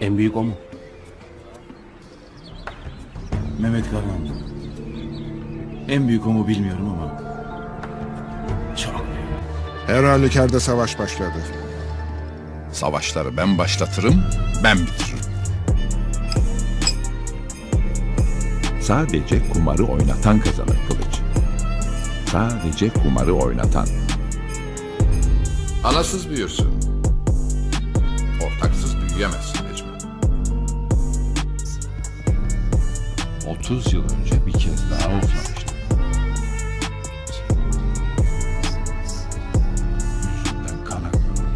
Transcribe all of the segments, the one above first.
En büyük o mu? Mehmet Kahraman. En büyük o mu bilmiyorum ama. Çok büyük. Her halükarda savaş başladı. Savaşları ben başlatırım, ben bitiririm. Sadece kumarı oynatan kazanır kılıç. Sadece kumarı oynatan. Anasız büyürsün. Ortaksız büyüyemezsin 30 yıl önce bir kez daha oflamıştım. Yüzünden kan akıyor.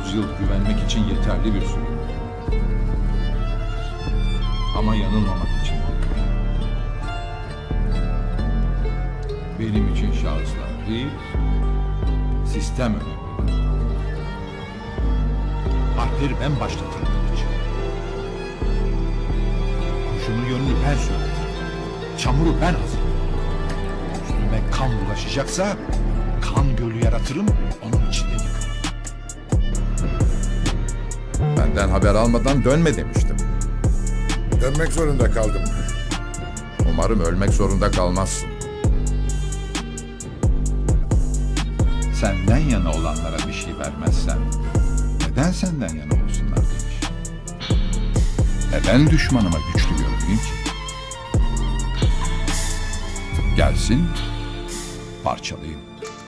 30 yıl güvenmek için yeterli bir süre. Ama yanılmamak için. Benim için şahıslar değil, sistem önemli. Harpleri ben başlatırım yönünü ben söyletirim. Çamuru ben hazırlarım. Üstüme kan bulaşacaksa kan gölü yaratırım, onun içinde yıkarım. Benden haber almadan dönme demiştim. Dönmek zorunda kaldım. Umarım ölmek zorunda kalmazsın. Senden yana olanlara bir şey vermezsen neden senden yana olsunlar demiş. Neden düşmanıma güçlü görüneyim Gelsin, parçalayayım.